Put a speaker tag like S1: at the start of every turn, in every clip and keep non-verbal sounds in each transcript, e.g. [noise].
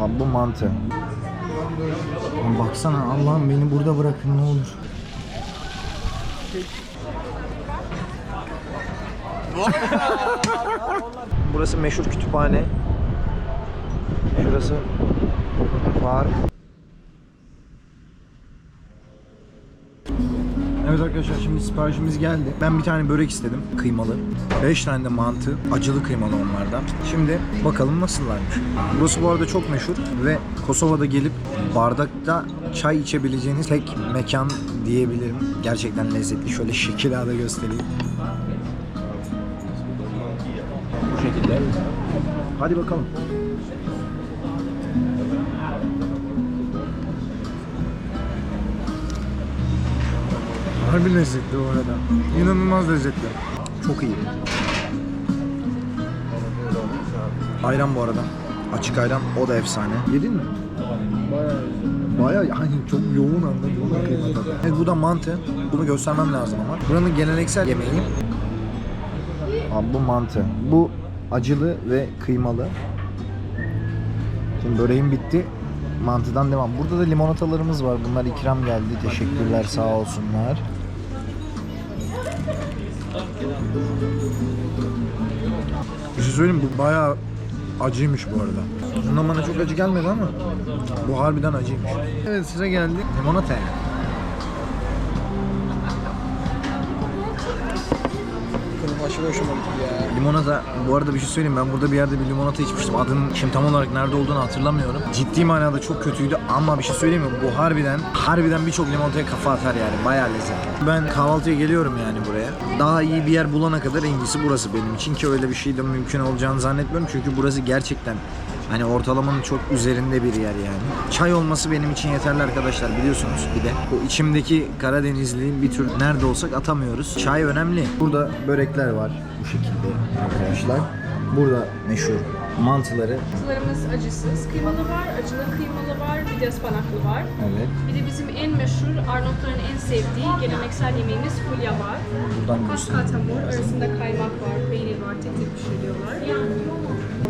S1: Abi bu mantı. Oğlum baksana Allah'ım beni burada bırakın ne olur. Burası meşhur kütüphane. Şurası park. Evet arkadaşlar şimdi siparişimiz geldi. Ben bir tane börek istedim kıymalı. 5 tane de mantı, acılı kıymalı onlardan. Şimdi bakalım nasıllarmış. Burası bu arada çok meşhur ve Kosova'da gelip bardakta çay içebileceğiniz tek mekan diyebilirim. Gerçekten lezzetli. Şöyle şekil da göstereyim. Bu şekilde. Hadi bakalım. Harbi lezzetli bu arada. İnanılmaz lezzetli. Çok iyi. Ayran bu arada. Açık ayran o da efsane. Yedin mi? Bayağı yani çok yoğun tadı. Evet bu da mantı. Bunu göstermem lazım ama. Buranın geleneksel yemeği. Abi bu mantı. Bu acılı ve kıymalı. Şimdi böreğim bitti. Mantıdan devam. Burada da limonatalarımız var. Bunlar ikram geldi. Teşekkürler sağ olsunlar. Söyleyeyim bu bayağı acıymış bu arada. Bundan bana çok acı gelmedi ama bu harbiden acıymış. Evet sıra geldi. Limonata
S2: aşırı hoşuma gitti ya.
S1: Limonata, bu arada bir şey söyleyeyim ben burada bir yerde bir limonata içmiştim. Adının şimdi tam olarak nerede olduğunu hatırlamıyorum. Ciddi manada çok kötüydü ama bir şey söyleyeyim mi? Bu harbiden, harbiden birçok limonataya kafa atar yani. Bayağı lezzetli. Ben kahvaltıya geliyorum yani buraya. Daha iyi bir yer bulana kadar en iyisi burası benim için ki öyle bir şey de mümkün olacağını zannetmiyorum. Çünkü burası gerçekten Hani ortalamanın çok üzerinde bir yer yani. Çay olması benim için yeterli arkadaşlar biliyorsunuz bir de. O içimdeki Karadenizliğin bir tür nerede olsak atamıyoruz. Çay önemli. Burada börekler var bu şekilde arkadaşlar. Burada meşhur mantıları.
S3: Mantılarımız acısız kıymalı var, acılı kıymalı var, bir de ıspanaklı var.
S1: Evet.
S3: Bir de bizim en meşhur Arnavutların en sevdiği geleneksel yemeğimiz fulya var.
S1: Buradan
S3: Paskat hamur, arasında kaymak var, peynir var, tek tek pişiriyorlar.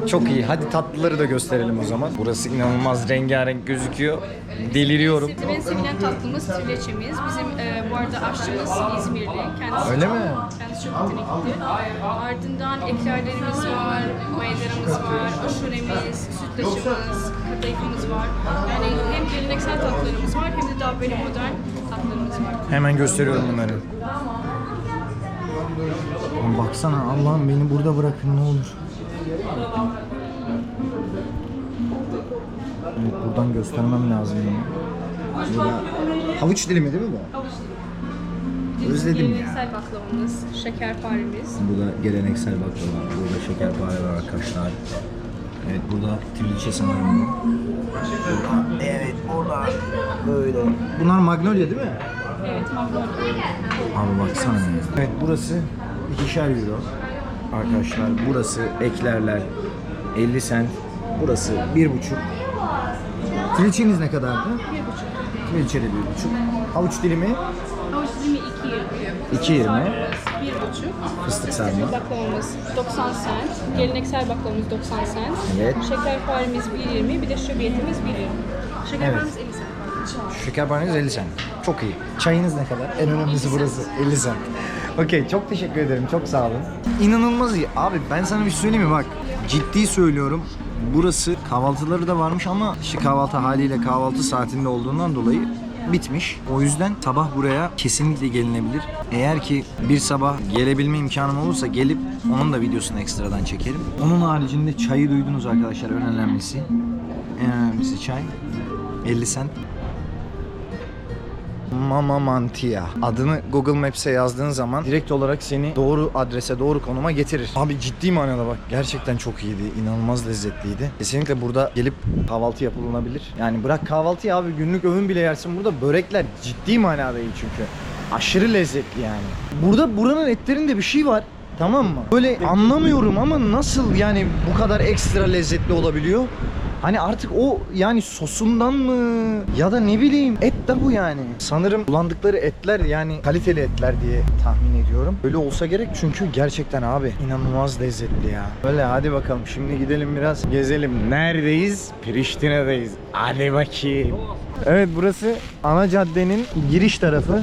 S1: Çok iyi. Hadi tatlıları da gösterelim o zaman. Burası inanılmaz rengarenk gözüküyor. Deliriyorum.
S3: En sevilen tatlımız trileçemiz. Bizim e, bu arada aşçımız İzmirli. Kendisi
S1: Öyle
S3: çok,
S1: mi?
S3: Kendisi çok yetenekli. Ardından eklerlerimiz var, mayalarımız var, aşuremiz, sütlaçımız, kadayıfımız var. Yani hem geleneksel tatlılarımız var hem de daha böyle modern tatlılarımız var.
S1: Hemen gösteriyorum bunları. Baksana Allah'ım beni burada bırakın ne olur. Buradan göstermem lazım bunu. Burada havuç dilimi değil mi bu?
S3: Havuç dilimi.
S1: Özledim ya.
S3: Geleneksel baklavamız, şekerparemiz.
S1: Bu da geleneksel baklava. Burada şekerpare var arkadaşlar. Evet burada trileçe sanırım bu. Burada, evet burada böyle. Bunlar magnolia değil mi?
S3: Evet, magnolia.
S1: Abi baksana. Evet burası ikişer euro. Arkadaşlar burası eklerler 50 sent. Burası bir buçuk. Trilçeniz ne kadardı?
S3: Bir buçuk.
S1: Trilçe de bir buçuk. Havuç dilimi
S3: Havuç dilimi 2.20.
S1: 2.20.
S3: Bir buçuk.
S1: Fıstık sarma.
S3: Baklavamız 90 cent. Geleneksel baklavamız 90 cent.
S1: Evet.
S3: Şekerparemiz 1.20. Bir de şöbiyetimiz 1.20. Şekerparemiz 50 cent.
S1: Şekerpareniz 50 sent. Çok iyi. Çayınız ne kadar? En önemlisi burası. 50 sent. Okey çok teşekkür ederim. Çok sağ olun. İnanılmaz iyi. Abi ben sana bir şey söyleyeyim mi? Bak ciddi söylüyorum. Burası kahvaltıları da varmış ama işte kahvaltı haliyle kahvaltı saatinde olduğundan dolayı bitmiş. O yüzden sabah buraya kesinlikle gelinebilir. Eğer ki bir sabah gelebilme imkanım olursa gelip onun da videosunu ekstradan çekerim. Onun haricinde çayı duydunuz arkadaşlar en önemlisi. En önemlisi çay. 50 cent. Mama Mantia. Adını Google Maps'e yazdığın zaman direkt olarak seni doğru adrese, doğru konuma getirir. Abi ciddi manada bak gerçekten çok iyiydi. inanılmaz lezzetliydi. Kesinlikle burada gelip kahvaltı yapılabilir. Yani bırak kahvaltıyı abi günlük öğün bile yersin. Burada börekler ciddi manada iyi çünkü. Aşırı lezzetli yani. Burada buranın etlerinde bir şey var. Tamam mı? Böyle anlamıyorum ama nasıl yani bu kadar ekstra lezzetli olabiliyor? Hani artık o yani sosundan mı ya da ne bileyim et de bu yani. Sanırım kullandıkları etler yani kaliteli etler diye tahmin ediyorum. Öyle olsa gerek çünkü gerçekten abi inanılmaz lezzetli ya. Öyle hadi bakalım şimdi gidelim biraz gezelim. Neredeyiz? Priştine'deyiz. Hadi bakayım. Evet burası ana caddenin giriş tarafı.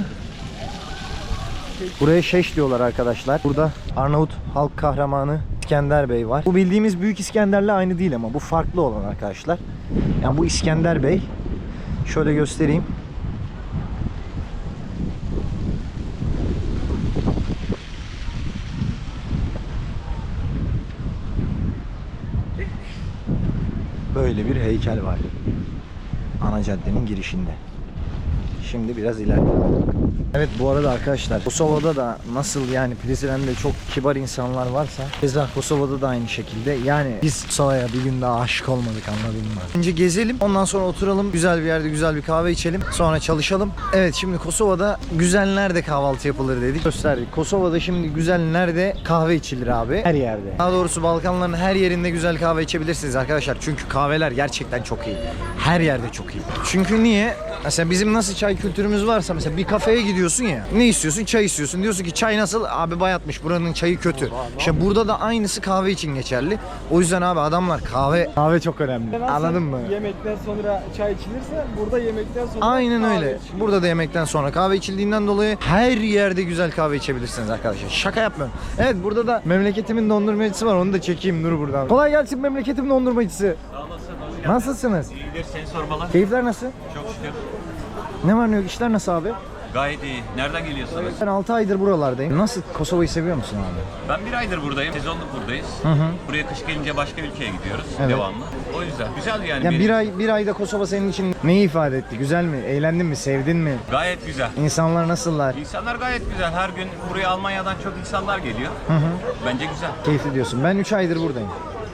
S1: Buraya Şeş diyorlar arkadaşlar. Burada Arnavut halk kahramanı İskender Bey var. Bu bildiğimiz Büyük İskender'le aynı değil ama bu farklı olan arkadaşlar. Yani bu İskender Bey. Şöyle göstereyim. Böyle bir heykel var. Ana caddenin girişinde. Şimdi biraz ileride. Evet bu arada arkadaşlar Kosova'da da nasıl yani Prizren'de çok kibar insanlar varsa keza Kosova'da da aynı şekilde yani biz Kosova'ya bir gün daha aşık olmadık anladın mı? Önce gezelim ondan sonra oturalım güzel bir yerde güzel bir kahve içelim sonra çalışalım. Evet şimdi Kosova'da güzel nerede kahvaltı yapılır dedik gösterdik. Kosova'da şimdi güzel nerede kahve içilir abi? Her yerde. Daha doğrusu Balkanların her yerinde güzel kahve içebilirsiniz arkadaşlar. Çünkü kahveler gerçekten çok iyi. Her yerde çok iyi. Çünkü niye? Mesela bizim nasıl çay kültürümüz varsa mesela bir kafeye gidiyorsun ya. Ne istiyorsun? Çay istiyorsun. Diyorsun ki çay nasıl? Abi bayatmış. Buranın çayı kötü. İşte burada da aynısı kahve için geçerli. O yüzden abi adamlar kahve kahve çok önemli. Anladın mı?
S2: Yemekten sonra çay içilirse burada yemekten sonra
S1: Aynen
S2: kahve
S1: öyle.
S2: içilir.
S1: Burada da yemekten sonra kahve içildiğinden dolayı her yerde güzel kahve içebilirsiniz arkadaşlar. Şaka yapmıyorum. Evet burada da memleketimin dondurmacısı var. Onu da çekeyim dur buradan. Kolay gelsin memleketim dondurmacısı. Nasılsınız?
S4: İyidir seni sormalı.
S1: Keyifler nasıl?
S4: Çok şükür.
S1: Ne var ne yok? İşler nasıl abi?
S4: Gayet iyi. Nereden geliyorsunuz?
S1: Ben 6 aydır buralardayım. Nasıl? Kosova'yı seviyor musun abi?
S4: Ben bir aydır buradayım. Sezonluk buradayız.
S1: hı.
S4: Buraya kış gelince başka ülkeye gidiyoruz
S1: Evet.
S4: devamlı. O yüzden güzel yani.
S1: Ya
S4: Bir-
S1: bir ay bir ayda Kosova senin için neyi ifade etti? Güzel mi? Eğlendin mi? Sevdin mi?
S4: Gayet güzel.
S1: İnsanlar nasıllar?
S4: İnsanlar gayet güzel. Her gün buraya Almanya'dan çok insanlar geliyor. Bence güzel.
S1: Keyifli diyorsun. Ben 3 aydır buradayım.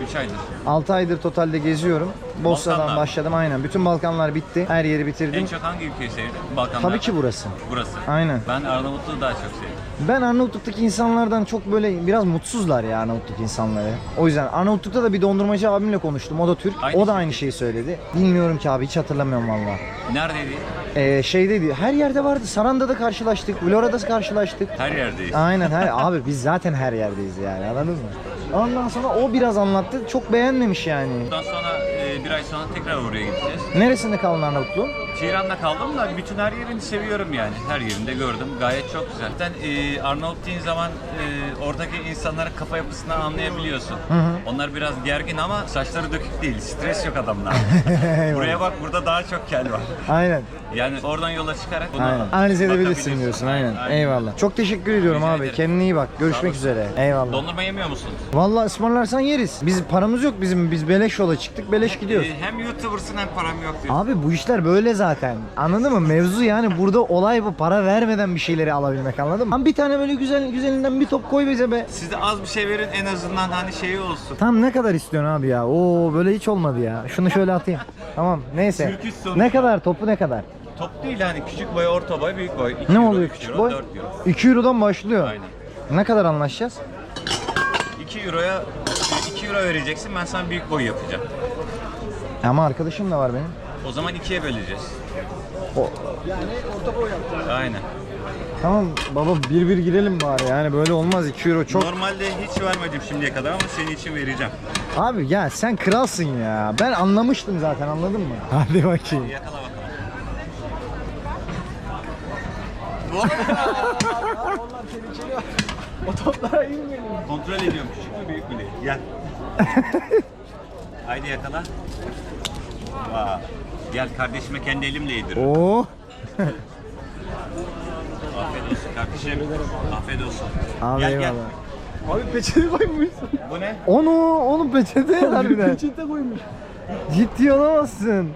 S4: 3 aydır.
S1: 6 aydır totalde geziyorum. Bosna'dan
S4: Balkanlar.
S1: başladım aynen. Bütün Balkanlar bitti. Her yeri
S4: En
S1: bitirdim.
S4: çok hangi ülkeyi sevdin? Balkanlar.
S1: Tabii ki burası.
S4: Burası.
S1: Aynen.
S4: Ben Arnavutluğu daha çok sevdim.
S1: Ben Arnavutluk'taki insanlardan çok böyle biraz mutsuzlar ya Arnavutluk insanları. O yüzden Arnavutluk'ta da bir dondurmacı abimle konuştum. O da Türk.
S4: Aynı
S1: o da
S4: şey.
S1: aynı şeyi söyledi. Bilmiyorum ki abi hiç hatırlamıyorum valla.
S4: Neredeydi?
S1: Ee, şeydeydi. Her yerde vardı. Saranda'da karşılaştık. Vlora'da karşılaştık.
S4: Her yerdeyiz.
S1: Aynen her abi biz zaten her yerdeyiz yani anladın mı? Ondan sonra o biraz anlattı. Çok beğenmemiş yani.
S4: Bundan sonra e, bir ay sonra tekrar oraya gideceğiz.
S1: Neresinde kaldın Arnavutluğun?
S4: Çiğran'da kaldım da bütün her yerini seviyorum yani. Her yerinde gördüm. Gayet çok güzel. Zaten e, Arnavut dediğin zaman e, oradaki insanların kafa yapısından anlayabiliyorsun. Onlar biraz gergin ama saçları dökük değil. Stres yok adamlar. [laughs] Buraya bak burada daha çok kel var.
S1: Aynen.
S4: Yani oradan yola çıkarak bunu
S1: Aynen. Analiz edebilirsin diyorsun aynen.
S4: Aynen.
S1: Eyvallah. Çok teşekkür ediyorum
S4: Rica
S1: abi.
S4: ederim.
S1: Kendine iyi bak. Görüşmek üzere. Eyvallah.
S4: Dondurma yemiyor musunuz?
S1: Vallahi ısmarlarsan yeriz. Biz paramız yok bizim. Biz beleş yola çıktık. Beleş gidiyoruz.
S4: E, hem YouTuber'sın hem param yok diyor.
S1: Abi bu işler böyle zaten. Anladın mı? Mevzu yani burada olay bu. Para vermeden bir şeyleri alabilmek anladın mı? Lan bir tane böyle güzel güzelinden bir top koy bize be.
S4: Siz de az bir şey verin en azından hani şeyi olsun.
S1: Tam ne kadar istiyorsun abi ya? Oo böyle hiç olmadı ya. Şunu şöyle atayım. Tamam neyse.
S4: Sonuçta.
S1: Ne kadar topu ne kadar?
S4: Top değil hani küçük boy, orta boy, büyük boy. İki
S1: Ne
S4: euro,
S1: oluyor
S4: üç
S1: küçük
S4: euro,
S1: boy?
S4: 4 euro.
S1: 2 Euro'dan başlıyor.
S4: Aynen.
S1: Ne kadar anlaşacağız?
S4: 2 euroya 2 euro vereceksin ben sana büyük boy yapacağım.
S1: Ama arkadaşım da var benim.
S4: O zaman ikiye böleceğiz.
S1: O,
S2: Yani orta boy yaptım.
S4: Aynen.
S1: tamam baba bir bir girelim bari yani böyle olmaz 2 euro çok.
S4: Normalde hiç vermedim şimdiye kadar ama senin için vereceğim.
S1: Abi ya sen kralsın ya. Ben anlamıştım zaten anladın mı? [laughs] Hadi bakayım.
S4: Yakala bakalım. [laughs]
S2: Onlar tehlikeli. [laughs] O toplara inmeyin.
S4: Kontrol ediyorum küçük mü büyük mü diye. Gel. Haydi yakala. Vay. Gel kardeşime kendi elimle yediririm.
S1: Oo. [laughs]
S4: Afiyet olsun kardeşim. Afiyet olsun.
S1: Abi
S4: gel gel.
S1: eyvallah.
S2: Abi peçete koymuşsun.
S4: Bu ne?
S1: Onu oğlum peçete harbiden.
S2: Peçete koymuş.
S1: Ciddi olamazsın.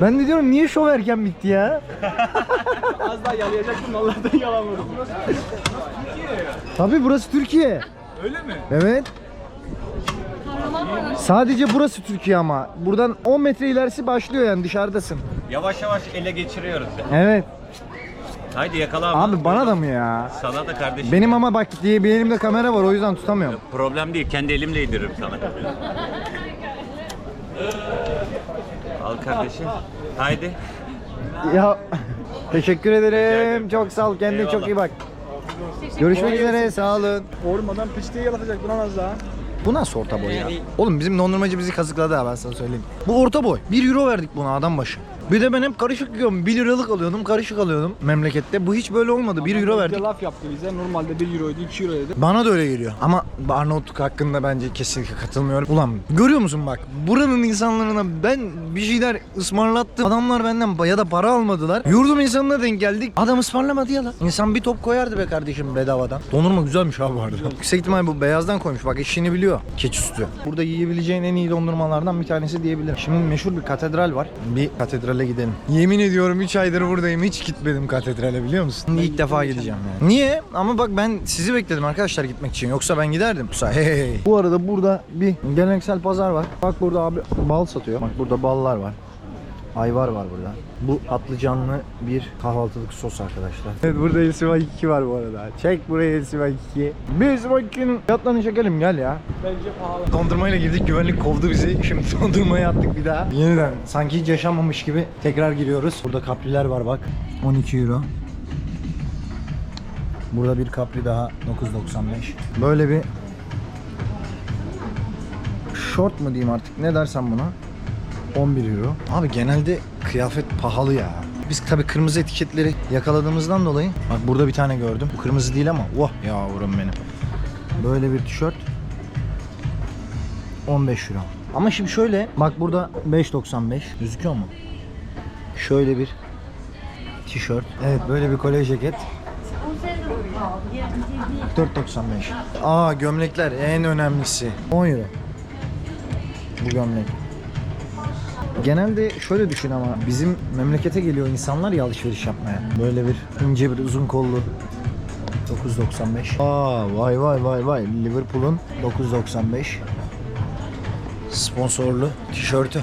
S1: Ben de diyorum niye şov erken bitti ya? [laughs]
S2: Az daha yalayacaktım Allah'tan yalamadım.
S1: Tabii burası Türkiye.
S4: Öyle mi?
S1: Evet. Sadece burası Türkiye ama. Buradan 10 metre ilerisi başlıyor yani dışarıdasın.
S4: Yavaş yavaş ele geçiriyoruz ya.
S1: Evet.
S4: Haydi yakala ama.
S1: Abi bana da mı ya?
S4: Sana da kardeşim.
S1: Benim ama bak diye bir elimde kamera var o yüzden tutamıyorum.
S4: Problem değil kendi elimle yediririm sana. Al kardeşim. Haydi.
S1: Ya [laughs] teşekkür ederim. Çok sağ ol. Kendine çok iyi bak. Görüşmek üzere. Sağ olun.
S2: Oğlum adam piçliği yalatacak buna az daha.
S1: Bu nasıl orta boy ya? Oğlum bizim dondurmacı bizi kazıkladı ha ben sana söyleyeyim. Bu orta boy. 1 euro verdik buna adam başı. Bir de ben hep karışık yiyorum. 1 liralık alıyordum, karışık alıyordum memlekette. Bu hiç böyle olmadı. 1 euro verdik.
S2: laf yaptı bize. Normalde 1 euroydu 2 euro dedi.
S1: Bana da öyle geliyor. Ama Arnavutluk hakkında bence kesinlikle katılmıyorum. Ulan görüyor musun bak buranın insanlarına ben bir şeyler ısmarlattım. Adamlar benden ya da para almadılar. Yurdum insanına denk geldik. Adam ısmarlamadı ya lan. İnsan bir top koyardı be kardeşim bedavadan. Dondurma güzelmiş abi bu arada. Yüksek ihtimal bu beyazdan koymuş. Bak işini biliyor. Keçi sütü. Burada yiyebileceğin en iyi dondurmalardan bir tanesi diyebilirim. Şimdi meşhur bir katedral var. Bir katedrale gidelim. Yemin ediyorum 3 aydır buradayım. Hiç gitmedim katedrale biliyor musun? İlk defa gideceğim yani. Niye? Ama bak ben sizi bekledim arkadaşlar gitmek için. Yoksa ben giderdim. Hey. Bu arada burada bir geleneksel pazar var. Bak burada abi bal satıyor. Bak burada ballar var. Ayvar var burada. Bu patlıcanlı bir kahvaltılık sos arkadaşlar. Evet burada Elsiva 2 var bu arada. Çek buraya Elsiva 2. Biz bakın fiyatlarını çekelim gel ya.
S2: Bence pahalı.
S1: Dondurmayla girdik güvenlik kovdu bizi. [laughs] Şimdi dondurmaya attık bir daha. Yeniden sanki hiç yaşanmamış gibi tekrar giriyoruz. Burada kapriler var bak. 12 euro. Burada bir kapri daha 9.95. Böyle bir short mu diyeyim artık ne dersen buna 11 euro. Abi genelde kıyafet pahalı ya. Biz tabi kırmızı etiketleri yakaladığımızdan dolayı bak burada bir tane gördüm. Bu kırmızı değil ama oh yavrum benim. Böyle bir tişört 15 euro. Ama şimdi şöyle bak burada 5.95 gözüküyor mu? Şöyle bir tişört. Evet böyle bir kolye ceket. 4.95. Aa gömlekler en önemlisi. 10 euro. Bu gömlek. Genelde şöyle düşün ama bizim memlekete geliyor insanlar ya alışveriş yapmaya. Böyle bir ince bir uzun kollu 9.95. Aa vay vay vay vay Liverpool'un 9.95 sponsorlu tişörtü.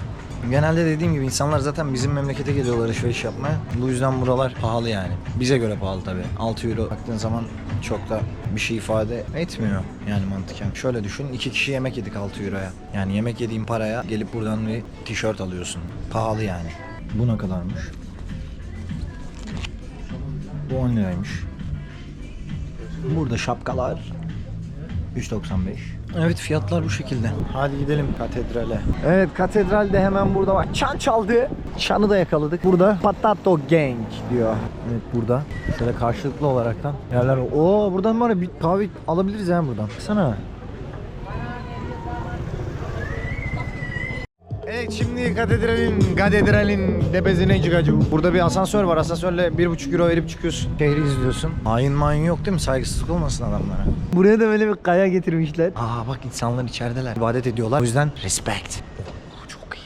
S1: Genelde dediğim gibi insanlar zaten bizim memlekete geliyorlar alışveriş yapmaya. Bu yüzden buralar pahalı yani. Bize göre pahalı tabii. 6 euro baktığın zaman çok da bir şey ifade etmiyor yani mantıken. Şöyle düşün iki kişi yemek yedik 6 euroya. Yani yemek yediğin paraya gelip buradan bir tişört alıyorsun. Pahalı yani. Bu ne kadarmış? Bu 10 liraymış. Burada şapkalar 3.95. Evet fiyatlar bu şekilde. Hadi gidelim katedrale. Evet katedral de hemen burada bak. Çan çaldı. Çanı da yakaladık. Burada Patato Gang diyor. Evet burada. Şöyle karşılıklı olaraktan yerler. Oo buradan var ya bir kahve alabiliriz ha buradan. Sana. Evet şimdi katedralin, katedralin tepesine çıkacağım. Burada bir asansör var. Asansörle bir buçuk euro verip çıkıyorsun. Şehri izliyorsun. Hain mayın yok değil mi? Saygısızlık olmasın adamlara. Buraya da böyle bir kaya getirmişler. Aa bak insanlar içerideler. İbadet ediyorlar. O yüzden respect. Oh, çok iyi.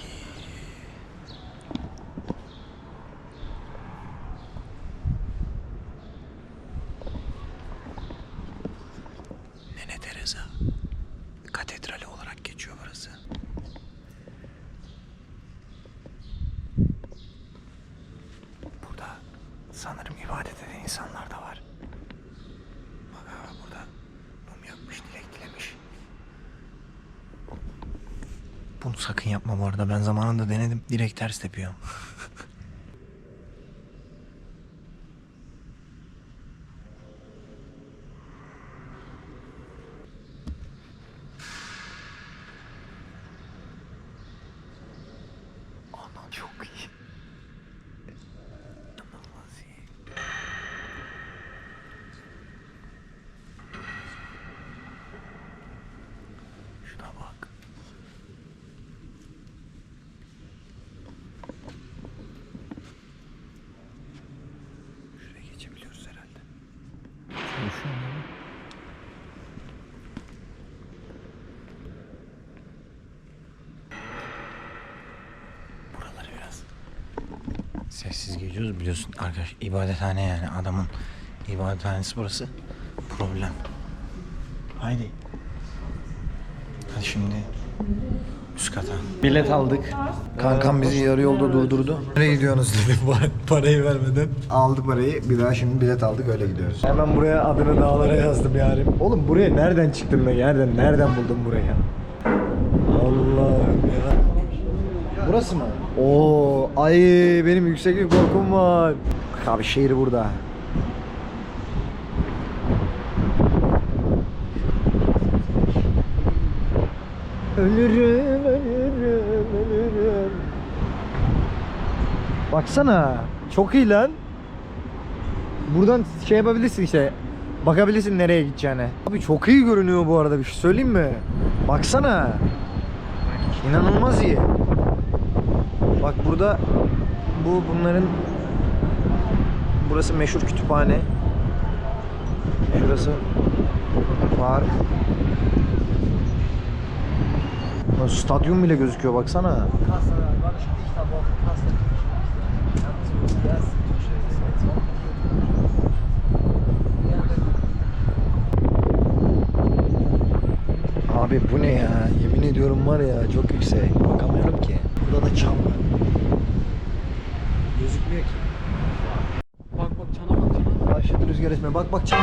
S1: Nene Teresa. Katedrali olarak geçiyor burası. Burada sanırım ibadet eden insanlar da var. Bak abi burada mum yakmış, dilek dilemiş. Bunu sakın yapma bu arada. Ben zamanında denedim. Direkt ters tepiyor. Ana çok iyi. İnanılmaz iyi. Şuna bak. Şuraya geçebiliyoruz herhalde. Çalışıyor mu? Buraları biraz sessiz geçiyoruz biliyorsun arkadaş ibadethane yani adamın ibadethanesi burası problem. Haydi. Hadi şimdi üst kata. Bilet aldık. Kankam bizi yarı yolda durdurdu. Nereye gidiyorsunuz [laughs] dedi parayı vermeden. Aldık parayı bir daha şimdi bilet aldık öyle gidiyoruz. Hemen buraya adını dağlara yazdım yarim. Oğlum buraya nereden çıktın be? Nereden nereden buldun burayı? Allah'ım ya. Burası mı? Oo, ay benim yükseklik korkum var. Abi şehir burada. Ölürüm, ölürüm, ölürüm. Baksana. Çok iyi lan. Buradan şey yapabilirsin işte. Bakabilirsin nereye gideceğine. Abi çok iyi görünüyor bu arada bir şey söyleyeyim mi? Baksana. İnanılmaz iyi. Bak burada bu bunların burası meşhur kütüphane. Şurası park. Stadyum bile gözüküyor baksana. Abi bu ne ya? Yemin ediyorum var ya çok yüksek. Bakamıyorum ki. Burada da çam var. Ki.
S2: Bak bak çana bak çana.
S1: Karşıda rüzgar esme. Bak bak çam.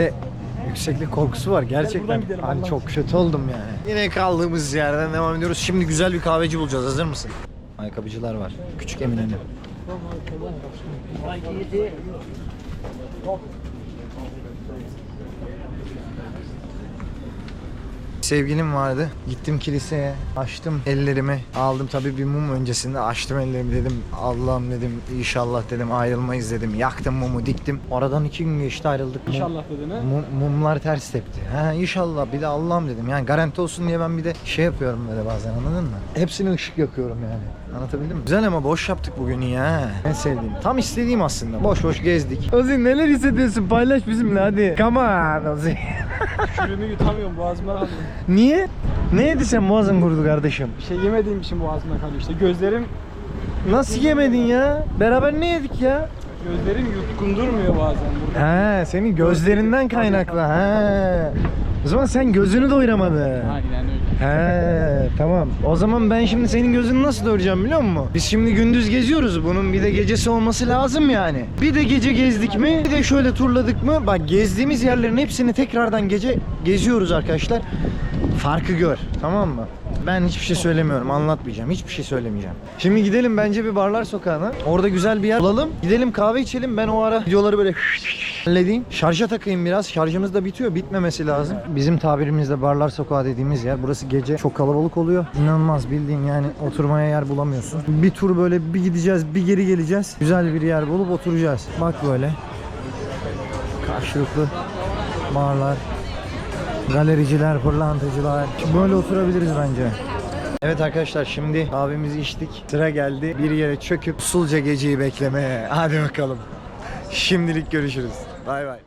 S1: Bende yükseklik korkusu var gerçekten.
S2: gidelim,
S1: Hani çok kötü oldum yani. Yine kaldığımız yerden devam ediyoruz. Şimdi güzel bir kahveci bulacağız. Hazır mısın? Ayakkabıcılar var. Küçük Eminönü. Sevgilim vardı. Gittim kiliseye, açtım ellerimi, aldım tabii bir mum öncesinde açtım ellerimi dedim. Allah'ım dedim inşallah dedim ayrılmayız dedim. Yaktım mumu diktim. Aradan iki gün geçti ayrıldık.
S2: İnşallah dedin ha.
S1: Mum- mumlar ters tepti. Ha inşallah bir de Allah'ım dedim. Yani garanti olsun diye ben bir de şey yapıyorum böyle bazen anladın mı? Hepsine ışık yakıyorum yani. Anlatabildim mi? Güzel ama boş yaptık bugün ya. En sevdiğim. Tam istediğim aslında. Boş boş gezdik. Ozi neler hissediyorsun? Paylaş bizimle hadi. Come on Ozi.
S2: Şürümü yutamıyorum boğazıma kalıyor.
S1: Niye? Ne yedi sen boğazın kurudu kardeşim?
S2: Bir şey yemediğim için boğazımda kalıyor işte. Gözlerim
S1: Nasıl yemedin ya? Beraber ne yedik ya?
S2: gözlerim yutkundurmuyor bazen burada.
S1: He, senin gözlerinden kaynaklı. He. O zaman sen gözünü doyuramadın.
S2: Aynen öyle.
S1: He tamam. O zaman ben şimdi senin gözünü nasıl doyuracağım biliyor musun? Biz şimdi gündüz geziyoruz. Bunun bir de gecesi olması lazım yani. Bir de gece gezdik mi? Bir de şöyle turladık mı? Bak gezdiğimiz yerlerin hepsini tekrardan gece geziyoruz arkadaşlar. Farkı gör. Tamam mı? Ben hiçbir şey söylemiyorum. Anlatmayacağım. Hiçbir şey söylemeyeceğim. Şimdi gidelim bence bir barlar sokağına. Orada güzel bir yer bulalım. Gidelim kahve içelim. Ben o ara videoları böyle halledeyim. Şarja takayım biraz. Şarjımız da bitiyor. Bitmemesi lazım. Bizim tabirimizde barlar sokağı dediğimiz yer. Burası gece çok kalabalık oluyor. İnanılmaz bildiğin yani oturmaya yer bulamıyorsun. Bir tur böyle bir gideceğiz, bir geri geleceğiz. Güzel bir yer bulup oturacağız. Bak böyle. Karşılıklı barlar, galericiler, pırlantacılar. Böyle oturabiliriz bence. Evet arkadaşlar şimdi kahvemizi içtik. Sıra geldi bir yere çöküp usulca geceyi beklemeye. Hadi bakalım. Şimdilik görüşürüz. Bay bay.